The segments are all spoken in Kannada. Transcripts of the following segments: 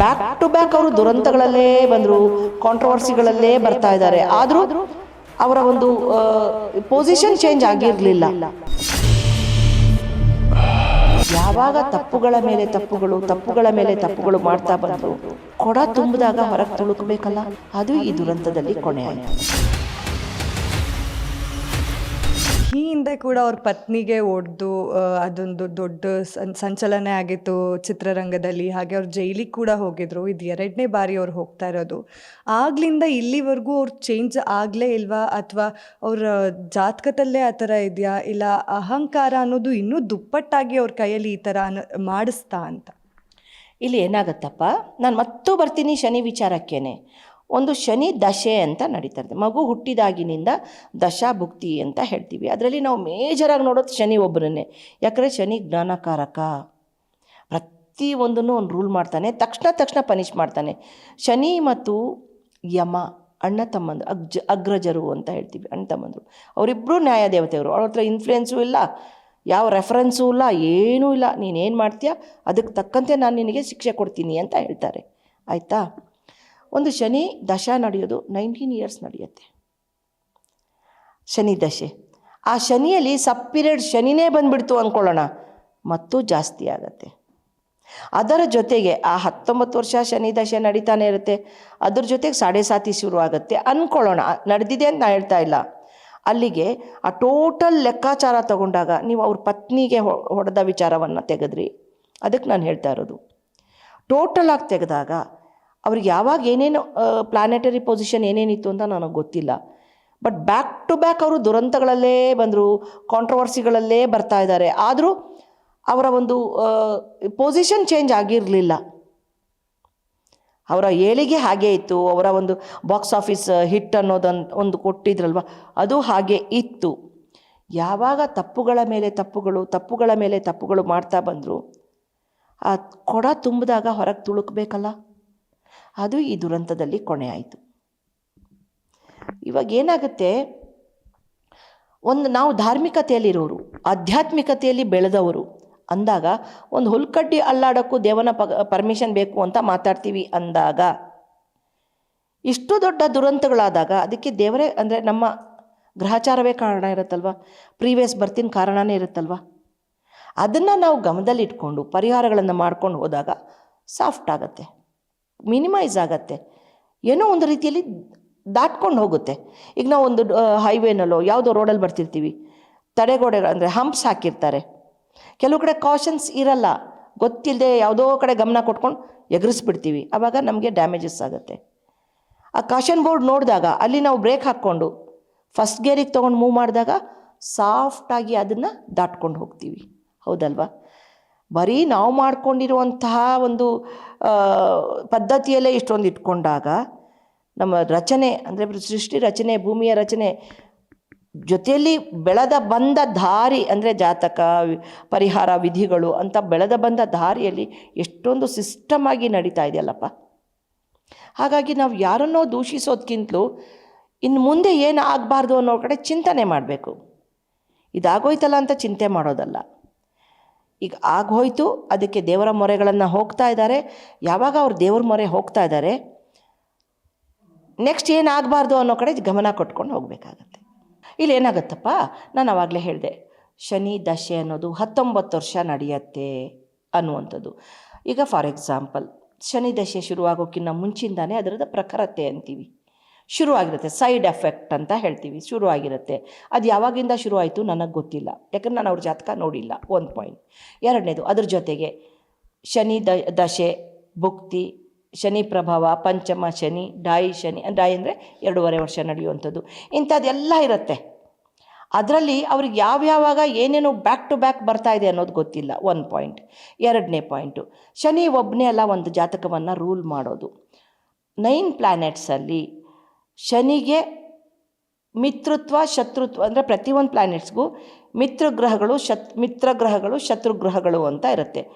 ಬ್ಯಾಕ್ ಟು ಬ್ಯಾಕ್ ಅವರು ದುರಂತಗಳಲ್ಲೇ ಬಂದರು ಕಾಂಟ್ರವರ್ಸಿಗಳಲ್ಲೇ ಬರ್ತಾ ಇದ್ದಾರೆ. ಆದರೂ ಅವರ ಒಂದು ಪೊಸಿಷನ್ ಚೇಂಜ್ ಆಗಿರಲಿಲ್ಲ. ಯಾವಾಗ ತಪ್ಪುಗಳ ಮೇಲೆ ತಪ್ಪುಗಳು, ತಪ್ಪುಗಳ ಮೇಲೆ ತಪ್ಪುಗಳು ಮಾಡ್ತಾ ಬಂದರು, ಕೊಡ ತುಂಬಿದಾಗ ಹೊರಗೆ ತುಳುಕಬೇಕಲ್ಲ? ಅದು ಈ ದುರಂತದಲ್ಲಿ ಕೊನೆ ಈ ಹಿಂದೆ ಕೂಡ ಅವ್ರ ಪತ್ನಿಗೆ ಒಡೆದು ಅದೊಂದು ದೊಡ್ಡ ಸಂಚಲನೆ ಆಗಿತ್ತು ಚಿತ್ರರಂಗದಲ್ಲಿ. ಹಾಗೆ ಅವ್ರು ಜೈಲಿಗೆ ಕೂಡ ಹೋಗಿದ್ರು. ಇದು ಎರಡನೇ ಬಾರಿ ಅವ್ರು ಹೋಗ್ತಾ ಇರೋದು. ಆಗ್ಲಿಂದ ಇಲ್ಲಿವರೆಗೂ ಅವ್ರು ಚೇಂಜ್ ಆಗಲೇ ಇಲ್ವಾ? ಅಥವಾ ಅವ್ರ ಜಾತಕದಲ್ಲೇ ಆ ಥರ ಇದೆಯಾ? ಇಲ್ಲ ಅಹಂಕಾರ ಅನ್ನೋದು ಇನ್ನೂ ದುಪ್ಪಟ್ಟಾಗಿ ಅವ್ರ ಕೈಯಲ್ಲಿ ಈ ಥರ ಮಾಡಿಸ್ತಾ ಅಂತ? ಇಲ್ಲಿ ಏನಾಗತ್ತಪ್ಪ? ನಾನು ಮತ್ತೂ ಬರ್ತೀನಿ ಶನಿ ವಿಚಾರಕ್ಕೇನೆ. ಒಂದು ಶನಿ ದಶೆ ಅಂತ ನಡೀತಾ ಮಗು ಹುಟ್ಟಿದಾಗಿನಿಂದ ದಶಾಭುಕ್ತಿ ಅಂತ ಹೇಳ್ತೀವಿ. ಅದರಲ್ಲಿ ನಾವು ಮೇಜರಾಗಿ ನೋಡೋದು ಶನಿ ಒಬ್ಬರನ್ನೇ ಯಾಕಂದರೆ ಶನಿ ಜ್ಞಾನಕಾರಕ. ಪ್ರತಿ ಒಂದನ್ನು ಒಂದು ರೂಲ್ ಮಾಡ್ತಾನೆ. ತಕ್ಷಣ ತಕ್ಷಣ ಪನಿಷ್ ಮಾಡ್ತಾನೆ. ಶನಿ ಮತ್ತು ಯಮ, ಅಣ್ಣ ತಮ್ಮಂದು, ಅಗ್ಜ, ಅಗ್ರಜರು ಅಂತ ಹೇಳ್ತೀವಿ. ಅಣ್ಣ ತಮ್ಮಂದರು. ಅವರಿಬ್ಬರು ನ್ಯಾಯ ದೇವತೆಯವರು. ಅವ್ರ ಹತ್ರ ಇನ್ಫ್ಲುಯೆನ್ಸು ಇಲ್ಲ. ಯಾವ ರೆಫರೆನ್ಸು ಇಲ್ಲ. ಏನೂ ಇಲ್ಲ. ನೀನೇನು ಮಾಡ್ತೀಯ? ಅದಕ್ಕೆ ತಕ್ಕಂತೆ ನಾನು ನಿನಗೆ ಶಿಕ್ಷೆ ಕೊಡ್ತೀನಿ ಅಂತ ಹೇಳ್ತಾರೆ. ಆಯಿತಾ? ಒಂದು ಶನಿ ದಶ ನಡೆಯೋದು ನೈನ್ಟೀನ್ ಇಯರ್ಸ್ ನಡೆಯುತ್ತೆ. ಶನಿ ದಶೆ. ಆ ಶನಿಯಲ್ಲಿ ಸಬ್ ಪೀರಿಯಡ್ ಶನಿನೇ ಬಂದುಬಿಡ್ತು ಅಂದ್ಕೊಳ್ಳೋಣ ಮತ್ತು ಜಾಸ್ತಿ ಆಗತ್ತೆ. ಅದರ ಜೊತೆಗೆ ಆ ಹತ್ತೊಂಬತ್ತು ವರ್ಷ ಶನಿ ದಶೆ ನಡೀತಾನೆ ಇರುತ್ತೆ. ಅದ್ರ ಜೊತೆಗೆ ಸಾಡೆ ಸಾತಿ ಶುರು ಆಗುತ್ತೆ ಅಂದ್ಕೊಳ್ಳೋಣ ನಡೆದಿದೆ ಅಂತ ನಾನು ಹೇಳ್ತಾ ಇಲ್ಲ. ಅಲ್ಲಿಗೆ ಆ ಟೋಟಲ್ ಲೆಕ್ಕಾಚಾರ ತಗೊಂಡಾಗ ನೀವು ಅವ್ರ ಪತ್ನಿಗೆ ಹೊಡೆದ ವಿಚಾರವನ್ನು ತೆಗೆದ್ರಿ. ಅದಕ್ಕೆ ನಾನು ಹೇಳ್ತಾ ಇರೋದು. ಟೋಟಲ್ ಆಗಿ ತೆಗೆದಾಗ ಅವ್ರಿಗೆ ಯಾವಾಗ ಏನೇನು ಪ್ಲಾನೆಟರಿ ಪೊಸಿಷನ್ ಏನೇನಿತ್ತು ಅಂತ ನನಗೆ ಗೊತ್ತಿಲ್ಲ. ಬಟ್ ಬ್ಯಾಕ್ ಟು ಬ್ಯಾಕ್ ಅವರು ದುರಂತಗಳಲ್ಲೇ ಬಂದರು ಕಾಂಟ್ರವರ್ಸಿಗಳಲ್ಲೇ ಬರ್ತಾ ಇದ್ದಾರೆ. ಆದರೂ ಅವರ ಒಂದು ಪೊಸಿಷನ್ ಚೇಂಜ್ ಆಗಿರಲಿಲ್ಲ. ಅವರ ಏಳಿಗೆ ಹಾಗೇ ಇತ್ತು. ಅವರ ಒಂದು ಬಾಕ್ಸ್ ಆಫೀಸ್ ಹಿಟ್ ಅನ್ನೋದೊಂದು ಒಂದು ಕೊಟ್ಟಿದ್ರಲ್ವ? ಅದು ಹಾಗೆ ಇತ್ತು. ಯಾವಾಗ ತಪ್ಪುಗಳ ಮೇಲೆ ತಪ್ಪುಗಳು, ತಪ್ಪುಗಳ ಮೇಲೆ ತಪ್ಪುಗಳು ಮಾಡ್ತಾ ಬಂದರು, ಆ ಕೊಡ ತುಂಬಿದಾಗ ಹೊರಗೆ ತುಳುಕಬೇಕಲ್ಲ? ಅದು ಈ ದುರಂತದಲ್ಲಿ ಕೊನೆ ಆಯಿತು ಇವಾಗ ಏನಾಗುತ್ತೆ? ಒಂದು ನಾವು ಧಾರ್ಮಿಕತೆಯಲ್ಲಿರೋರು, ಆಧ್ಯಾತ್ಮಿಕತೆಯಲ್ಲಿ ಬೆಳೆದವರು ಅಂದಾಗ ಒಂದು ಹುಲ್ಕಡ್ಡಿ ಅಲ್ಲಾಡೋಕ್ಕೂ ದೇವನ ಪರ್ಮಿಷನ್ ಬೇಕು ಅಂತ ಮಾತಾಡ್ತೀವಿ ಅಂದಾಗ, ಇಷ್ಟು ದೊಡ್ಡ ದುರಂತಗಳಾದಾಗ ಅದಕ್ಕೆ ದೇವರೇ ಅಂದರೆ ನಮ್ಮ ಗ್ರಹಚಾರವೇ ಕಾರಣ ಇರುತ್ತಲ್ವ? ಪ್ರೀವಿಯಸ್ ಬರ್ತಿನ ಕಾರಣನೇ ಇರುತ್ತಲ್ವ? ಅದನ್ನು ನಾವು ಗಮನದಲ್ಲಿಟ್ಕೊಂಡು ಪರಿಹಾರಗಳನ್ನು ಮಾಡ್ಕೊಂಡು ಹೋದಾಗ ಸಾಫ್ಟ್ ಆಗುತ್ತೆ. ಮಿನಿಮೈಸ್ ಆಗತ್ತೆ. ಏನೋ ಒಂದು ರೀತಿಯಲ್ಲಿ ದಾಟ್ಕೊಂಡು ಹೋಗುತ್ತೆ. ಈಗ ನಾವು ಒಂದು ಹೈವೇನಲ್ಲೋ ಯಾವುದೋ ರೋಡಲ್ಲಿ ಬರ್ತಿರ್ತೀವಿ. ತಡೆಗೋಡೆಗಳು, ಅಂದರೆ ಹಂಪ್ಸ್ ಹಾಕಿರ್ತಾರೆ. ಕೆಲವು ಕಡೆ ಕಾಷನ್ಸ್ ಇರಲ್ಲ. ಗೊತ್ತಿಲ್ಲದೆ ಯಾವುದೋ ಕಡೆ ಗಮನ ಕೊಟ್ಕೊಂಡು ಎಗರಿಸ್ಬಿಡ್ತೀವಿ. ಆವಾಗ ನಮಗೆ ಡ್ಯಾಮೇಜಸ್ ಆಗುತ್ತೆ. ಆ ಕಾಷನ್ ಬೋರ್ಡ್ ನೋಡಿದಾಗ, ಅಲ್ಲಿ ನಾವು ಬ್ರೇಕ್ ಹಾಕ್ಕೊಂಡು ಫಸ್ಟ್ ಗೇರಿಗೆ ತೊಗೊಂಡು ಮೂವ್ ಮಾಡಿದಾಗ ಸಾಫ್ಟಾಗಿ ಅದನ್ನು ದಾಟ್ಕೊಂಡು ಹೋಗ್ತೀವಿ. ಹೌದಲ್ವಾ? ಬರೀ ನಾವು ಮಾಡಿಕೊಂಡಿರುವಂತಹ ಒಂದು ಪದ್ಧತಿಯಲ್ಲೇ ಇಷ್ಟೊಂದು ಇಟ್ಕೊಂಡಾಗ ನಮ್ಮ ರಚನೆ, ಅಂದರೆ ಸೃಷ್ಟಿ ರಚನೆ, ಭೂಮಿಯ ರಚನೆ ಜೊತೆಯಲ್ಲಿ ಬೆಳೆದ ಬಂದ ದಾರಿ, ಅಂದರೆ ಜಾತಕ, ಪರಿಹಾರ, ವಿಧಿಗಳು ಅಂತ ಬೆಳೆದ ಬಂದ ದಾರಿಯಲ್ಲಿ ಎಷ್ಟೊಂದು ಸಿಸ್ಟಮ್ ಆಗಿ ನಡೀತಾ ಇದೆಯಲ್ಲಪ್ಪ. ಹಾಗಾಗಿ ನಾವು ಯಾರನ್ನೋ ದೂಷಿಸೋದಕ್ಕಿಂತಲೂ ಇನ್ನು ಮುಂದೆ ಏನು ಆಗಬಾರ್ದು ಅನ್ನೋ ಕಡೆ ಚಿಂತನೆ ಮಾಡಬೇಕು. ಇದಾಗೋಯ್ತಲ್ಲ ಅಂತ ಚಿಂತೆ ಮಾಡೋದಲ್ಲ. ಈಗ ಆಗೋಯ್ತು. ಅದಕ್ಕೆ ದೇವರ ಮೊರೆಗಳನ್ನು ಹೋಗ್ತಾ ಇದ್ದಾರೆ. ಯಾವಾಗ ಅವ್ರು ದೇವ್ರ ಮೊರೆ ಹೋಗ್ತಾ ಇದ್ದಾರೆ? ನೆಕ್ಸ್ಟ್ ಏನಾಗಬಾರ್ದು ಅನ್ನೋ ಕಡೆ ಗಮನ ಕೊಟ್ಕೊಂಡು ಹೋಗಬೇಕಾಗತ್ತೆ. ಇಲ್ಲಿ ಏನಾಗುತ್ತಪ್ಪ? ನಾನು ಆವಾಗಲೇ ಹೇಳಿದೆ. ಶನಿ, ದಶೆ ಅನ್ನೋದು ಹತ್ತೊಂಬತ್ತು ವರ್ಷ ನಡೆಯುತ್ತೆ ಅನ್ನುವಂಥದ್ದು. ಈಗ ಫಾರ್ ಎಕ್ಸಾಂಪಲ್ ಶನಿ, ದಶೆ ಶುರುವಾಗೋಕ್ಕಿಂತ ಮುಂಚಿಂದಾನೇ ಅದರದ ಪ್ರಖರತೆ ಅಂತೀವಿ. ಶುರುವಾಗಿರುತ್ತೆ ಸೈಡ್ ಎಫೆಕ್ಟ್ ಅಂತ ಹೇಳ್ತೀವಿ, ಶುರುವಾಗಿರುತ್ತೆ. ಅದು ಯಾವಾಗಿಂದ ಶುರುವಾಯಿತು ನನಗೆ ಗೊತ್ತಿಲ್ಲ. ಯಾಕಂದ್ರೆ ನಾನು ಅವ್ರ ಜಾತಕ ನೋಡಿಲ್ಲ, ಒಂದು ಪಾಯಿಂಟ್ ಎರಡನೇದು, ಅದ್ರ ಜೊತೆಗೆ ಶನಿ ದ, ದಶೆ, ಭುಕ್ತಿ, ಶನಿ ಪ್ರಭಾವ, ಪಂಚಮ ಶನಿ, ಡಾಯಿ ಶನಿ ಡಾಯಿ ಅಂದರೆ ಎರಡೂವರೆ ವರ್ಷ ನಡೆಯುವಂಥದ್ದು. ಇಂಥದ್ದೆಲ್ಲ ಇರುತ್ತೆ. ಅದರಲ್ಲಿ ಅವ್ರಿಗೆ ಯಾವ್ಯಾವಾಗ ಏನೇನು ಬ್ಯಾಕ್ ಟು ಬ್ಯಾಕ್ ಬರ್ತಾ ಇದೆ ಅನ್ನೋದು ಗೊತ್ತಿಲ್ಲ ಒನ್ ಪಾಯಿಂಟ್ ಎರಡನೇ ಪಾಯಿಂಟು ಶನಿ ಒಬ್ಬನೇ ಅಲ್ಲ ಒಂದು ಜಾತಕವನ್ನು ರೂಲ್ ಮಾಡೋದು. ನೈನ್ ಪ್ಲ್ಯಾನೆಟ್ಸಲ್ಲಿ ಶನಿಗೆ ಮಿತ್ರತ್ವ ಶತ್ರುತ್ವ ಅಂದರೆ ಪ್ರತಿಯೊಂದು ಪ್ಲ್ಯಾನೆಟ್ಸ್ಗೂ ಮಿತ್ರ ಗ್ರಹಗಳು, ಶತ್, ಮಿತ್ರ ಗ್ರಹಗಳು, ಶತ್ರು ಅಂತ ಇರುತ್ತೆ.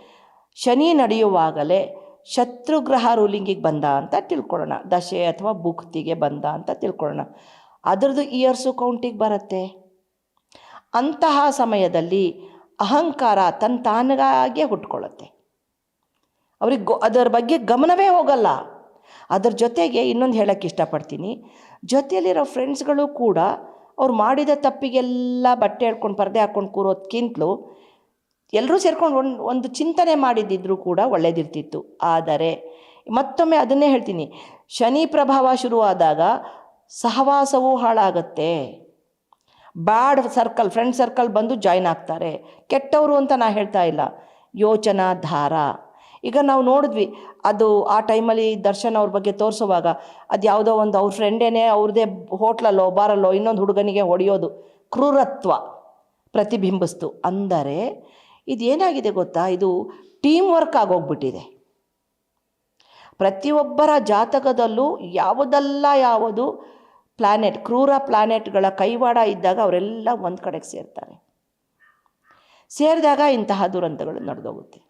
ಶನಿ ನಡೆಯುವಾಗಲೇ ಶತ್ರುಗ್ರಹ ರೂಲಿಂಗಿಗೆ ಬಂದ ಅಂತ ತಿಳ್ಕೊಳ್ಳೋಣ. ದಶೆ ಅಥವಾ ಭುಕ್ತಿಗೆ ಬಂದ ಅಂತ ತಿಳ್ಕೊಳ್ಳೋಣ. ಅದರದ್ದು ಇಯರ್ಸು ಕೌಂಟಿಗೆ ಬರುತ್ತೆ. ಅಂತಹ ಸಮಯದಲ್ಲಿ ಅಹಂಕಾರ ತನ್ನ ತಾನಗಾಗೆ ಹುಟ್ಕೊಳ್ಳುತ್ತೆ. ಅವ್ರಿಗೆ ಗೊ, ಅದರ ಬಗ್ಗೆ ಗಮನವೇ ಹೋಗಲ್ಲ. ಅದ್ರ ಜೊತೆಗೆ ಇನ್ನೊಂದು ಹೇಳೋಕ್ಕೆ ಇಷ್ಟಪಡ್ತೀನಿ. ಜೊತೆಯಲ್ಲಿರೋ ಫ್ರೆಂಡ್ಸ್ಗಳು ಕೂಡ ಅವ್ರು ಮಾಡಿದ ತಪ್ಪಿಗೆಲ್ಲ ಬಟ್ಟೆ ಹಿಡ್ಕೊಂಡು ಪರದೆ ಹಾಕ್ಕೊಂಡು ಕೂರೋದಕ್ಕಿಂತಲೂ ಎಲ್ಲರೂ ಸೇರ್ಕೊಂಡು ಒಂದು ಒಂದು ಚಿಂತನೆ ಮಾಡಿದ್ದಿದ್ರೂ ಕೂಡ ಒಳ್ಳೇದಿರ್ತಿತ್ತು. ಆದರೆ ಮತ್ತೊಮ್ಮೆ ಅದನ್ನೇ ಹೇಳ್ತೀನಿ. ಶನಿ ಪ್ರಭಾವ ಶುರುವಾದಾಗ ಸಹವಾಸವೂ ಹಾಳಾಗತ್ತೆ. ಬ್ಯಾಡ್ ಸರ್ಕಲ್, ಫ್ರೆಂಡ್ ಸರ್ಕಲ್ ಬಂದು ಜಾಯ್ನ್ ಆಗ್ತಾರೆ. ಕೆಟ್ಟವರು ಅಂತ ನಾನು ಹೇಳ್ತಾ ಇಲ್ಲ. ಯೋಚನಾ ಧಾರ. ಈಗ ನಾವು ನೋಡಿದ್ವಿ, ಅದು ಆ ಟೈಮಲ್ಲಿ ದರ್ಶನ್ ಅವ್ರ ಬಗ್ಗೆ ತೋರಿಸುವಾಗ, ಅದು ಯಾವುದೋ ಒಂದು ಅವ್ರ ಫ್ರೆಂಡೇನೆ ಅವ್ರದ್ದೇ ಹೋಟ್ಲಲ್ಲೋ ಬಾರಲ್ಲೋ, ಇನ್ನೊಂದು ಹುಡುಗನಿಗೆ ಹೊಡೆಯೋದು ಕ್ರೂರತ್ವ, ಪ್ರತಿಬಿಂಬಿಸ್ತು. ಅಂದರೆ ಇದೇನಾಗಿದೆ ಗೊತ್ತಾ? ಇದು ಟೀಮ್ ವರ್ಕ್ ಆಗೋಗ್ಬಿಟ್ಟಿದೆ. ಪ್ರತಿಯೊಬ್ಬರ ಜಾತಕದಲ್ಲೂ ಯಾವುದಲ್ಲ ಯಾವುದು ಪ್ಲ್ಯಾನೆಟ್ ಕ್ರೂರ ಪ್ಲ್ಯಾನೆಟ್ಗಳ ಕೈವಾಡ ಇದ್ದಾಗ ಅವರೆಲ್ಲ ಒಂದು ಕಡೆಗೆ ಸೇರ್ತಾರೆ. ಸೇರಿದಾಗ ಇಂತಹ ದುರಂತಗಳು ನಡೆದೋಗುತ್ತೆ.